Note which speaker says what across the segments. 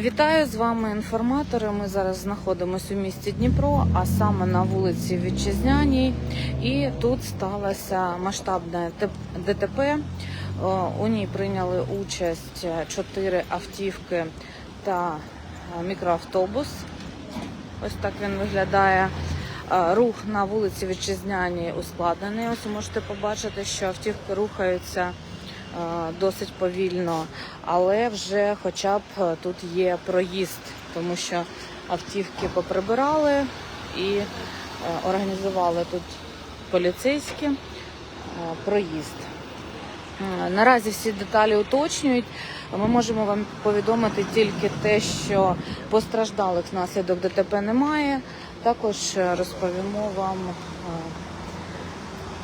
Speaker 1: Вітаю з вами інформатори. Ми зараз знаходимося у місті Дніпро, а саме на вулиці Вітчизняній. І тут сталося масштабне ТП- ДТП. У ній прийняли участь чотири автівки та е, мікроавтобус. Ось так він виглядає. Е, Рух на вулиці Вітчизняній ускладнений. Ось можете побачити, що автівки рухаються е, досить повільно, але вже хоча б е, тут є проїзд, тому що автівки поприбирали і е, організували тут поліцейські е, проїзд. Е, Наразі всі деталі уточнюють. Ми можемо вам повідомити тільки те, що постраждалих внаслідок ДТП немає. Також е, розповімо вам е,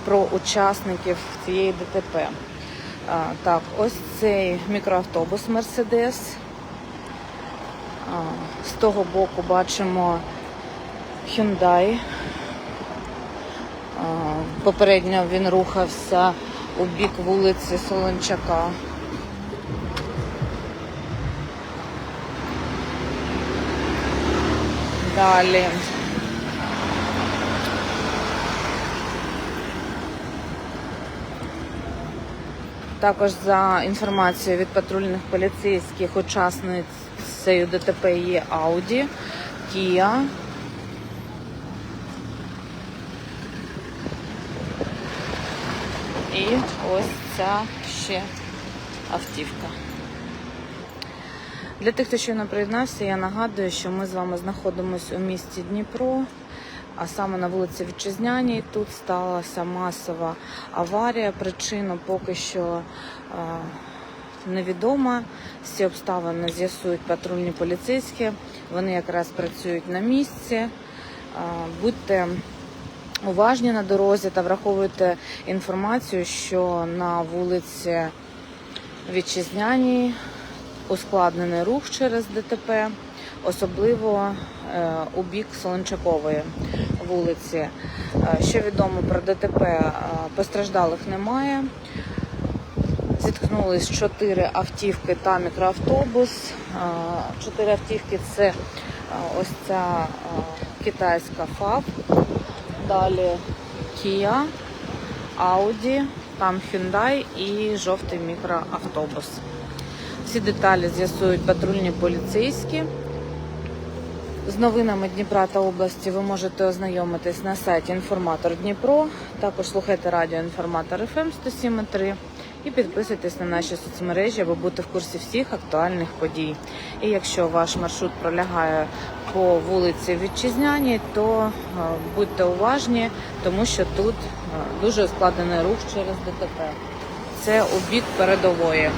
Speaker 1: про учасників цієї ДТП. Е, Так, ось цей мікроавтобус Мерседес. З того боку бачимо Hyundai. Попередньо він рухався у бік вулиці Солончака. Далі. Також за інформацією від патрульних поліцейських учасницею ДТП є Audi, Kia. І ось ця ще автівка. Для тих, хто щойно приєднався, я нагадую, що ми з вами знаходимося у місті Дніпро, а саме на вулиці Вітчизняній. Тут сталася масова аварія. Причину поки що е, невідома. Всі обставини з'ясують патрульні поліцейські. Вони якраз працюють на місці. Е, Будьте уважні на дорозі та враховуйте інформацію, що на вулиці Вітчизняній ускладнений рух через ДТП, особливо е, у бік Солончакової вулиці. Е, Що відомо про ДТП, е, постраждалих немає. Зіткнулись чотири автівки та мікроавтобус. Е, Чотири автівки це ось ця китайська ФАБ, далі Kia, Audi, там Hyundai і жовтий мікроавтобус. Всі деталі з'ясують патрульні поліцейські. З новинами Дніпра та області ви можете ознайомитись на сайті Інформатор Дніпро. Також слухайте радіо Інформатор ФМ 107.3 і підписуйтесь на наші соцмережі, аби бути в курсі всіх актуальних подій. І якщо ваш маршрут пролягає по вулиці Вітчизняній, то е, будьте уважні, тому що тут е, дуже ускладнений рух через ДТП. Це у бік передової.